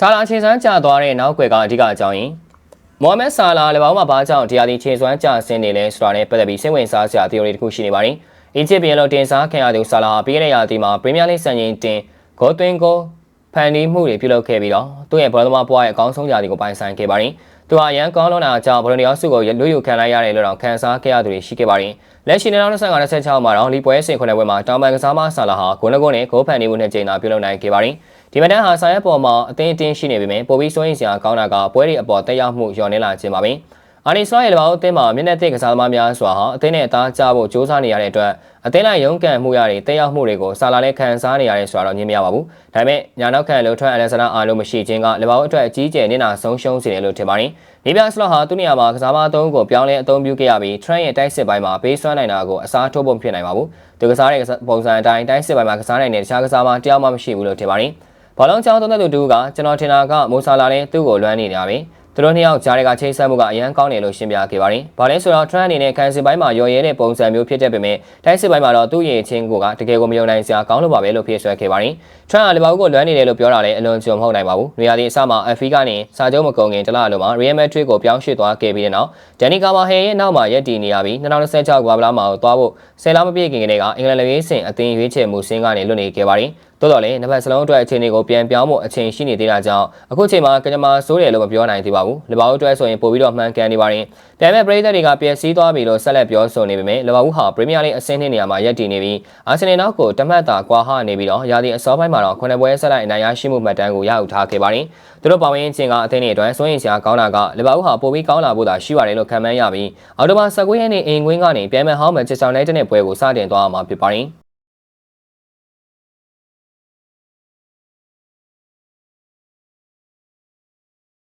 ဆာလာခြေစွမ်းကျသွားတဲ့နောက်ွယ်ကအဓိကအကြောင်းရင်းမိုဟာမက်ဆာလာလည်းပေါင်းမှာဘာကြောင့်တရားဒီခြေစွမ်းကျဆင်းနေလဲဆိုတာနဲ့ပတ်သက်ပြီးစိတ်ဝင်စားစရာ theory တစ်ခုရှိနေပါတယ်။အီဂျစ်ပြည်လုံးတင်စားခံရသူဆာလာပြီးခဲ့တဲ့ရာသီမှာပရီးမီးယားလိစံချိန်တင်ဂိုးသွင်းကို ဖန်တီးမှုတွေပြုလုပ်ခဲ့ပြီးတော့သူ့ရဲ့ဘောလုံးသမားဘွားရဲ့အကောင်းဆုံးရာသီကိုပိုင်ဆိုင်ခဲ့ပါတယ်။သူဟာအရန်ကောင်းလွန်တာကြောင့်ဘောလုံးတရားစုကိုလွတ်ယူခံလိုက်ရတယ်လို့တော့ခံစားခဲ့ရသူတွေရှိခဲ့ပါတယ်။လက်ရှိ2025-26မှာတော့လီပွဲစဉ်ခုနှစ်ပွဲမှာတောင်ပန်ကစားမဆာလာဟာဂိုးနှကုန်းနဲ့ဂိုးဖန်တီးမှုနှစ်ကြိမ်သာပြုလုပ်နိုင်ခဲ့ပါတယ်။ဒီမတန်းဟာဆိုင်ရက်ပေါ်မှာအသင်းအတင်းရှိနေပေမဲ့ပိုပြီးစိုးရိမ်စရာကောင်းတာကပွဲတွေအပေါ်တက်ရောက်မှုလျော့နေလာခြင်းပါပဲ။ အာနီစလာရဲ့လဘောက်အသင်းမှာမျက်နှာသစ်ကစားသမားများစွာဟာအသင်းနဲ့အသားကျဖို့စ조사နေရတဲ့အတွက်အသင်းလိုက်ရုန်းကန်မှုရတွေတက်ရောက်မှုတွေကိုဆာလာလည်းခံစားနေရတယ်ဆိုတာတော့ညင်းမရပါဘူး။ဒါပေမဲ့ညာနောက်ခံလှုပ်ထွက်အလက်ဆန္ဒအားလုံးမရှိခြင်းကလဘောက်အတွက်အကြီးကျယ်နေတာဆုံးရှုံးစေတယ်လို့ထင်ပါတယ်။နေပြစလော့ဟာသူ့နေရာမှာကစားမအသုံးကိုပြောင်းလဲအသုံးပြုခဲ့ရပြီး Trent ရဲ့တိုက်စစ်ပိုင်းမှာပေးစွမ်းနိုင်တာကိုအစားထိုးဖို့ဖြစ်နိုင်ပါဘူး။သူကစားတဲ့ပုံစံအတိုင်းတိုက်စစ်ပိုင်းမှာကစားနိုင်တဲ့တခြားကစားမတယောက်မှမရှိဘူးလို့ထင်ပါတယ်။ဘောလုံးချောင်းသုံးတဲ့သူတူကကျွန်တော်ထင်တာကမိုဆာလာနဲ့သူ့ကိုလွမ်းနေကြပြီ။ သူတို့နှစ်ယောက်ကြားတွေကချိတ်ဆက်မှုကအရန်ကောင်းတယ်လို့ရှင်းပြခဲ့ပါတယ်။ဘာလဲဆိုတော့ Trent အနေနဲ့ခံစစ်ပိုင်းမှာရော်ရဲတဲ့ပုံစံမျိုးဖြစ်တဲ့ပေမဲ့တိုက်စစ်ပိုင်းမှာတော့သူ့ရဲ့ချင်းကိုကတကယ်ကိုမယုံနိုင်စရာကောင်းလို့ပါပဲလို့ဖြေဆွဲခဲ့ပါတယ်။ Trent ကလီဗာပူးကိုလွမ်းနေတယ်လို့ပြောတာလည်းအလွန်ကျွံမဟုတ်နိုင်ပါဘူး။နေရာဒီအစမှာ FA ကနေစာချုပ်မကုန်ခင်တလအလုံးမှာ Real Madrid ကိုပြောင်းရွှေ့သွားခဲ့ပြီးတဲ့နောက်ဒန်နီကာမာဟဲရဲ့နောက်မှာရက်တည်နေရပြီး2026ကဘာဗလာမှာသွားဖို့ဆယ်လမပြည့်ခင်ကတည်းကအင်္ဂလန်လူရေးစင်အသင်းရွေးချယ်မှုစင်းကနေလွတ်နေခဲ့ပါတယ်။ တိုးတော်လည်းနှစ်ဖက်စလုံးအတွက်အခြေအနေကိုပြန်ပြောင်းဖို့အချိန်ရှိနေသေးတာကြောင့်အခုချိန်မှာကညမာဆိုးတယ်လို့မပြောနိုင်သေးပါဘူး။လီဗာပူးအတွက်ဆိုရင်ပိုပြီးတော့မှန်ကန်နေပါတယ်။ပြန်မဲ့ပရိသတ်တွေကပျက်စီးသွားပြီလို့ဆက်လက်ပြောဆိုနေပေမဲ့လီဗာပူးဟာပရီးမီးယားလိအဆင့်နှစ်နေရာမှာရပ်တည်နေပြီးအာဆင်နယ်နောက်ကိုတမတ်တာကွာဟနေပြီးတော့ရာသီအစောပိုင်းမှာတော့ခုနှစ်ပွဲဆက်လိုက်အနိုင်ရရှိမှုမှတ်တမ်းကိုရယူထားခဲ့ပါတယ်။သူတို့ပါဝင်ခြင်းကအသင်းတွေအတွက်စိုးရင်စရာကောင်းတာကလီဗာပူးဟာပိုပြီးကောင်းလာဖို့သာရှိရတယ်လို့ခန့်မှန်းရပြီးအော်တိုဘာ19ရက်နေ့အိမ်ကွင်းကနေပြန်မဲ့ဟောင်းမန်ချက်ချောင်းလိုက်တဲ့ပွဲကိုစတင်သွားမှာဖြစ်ပါတယ်။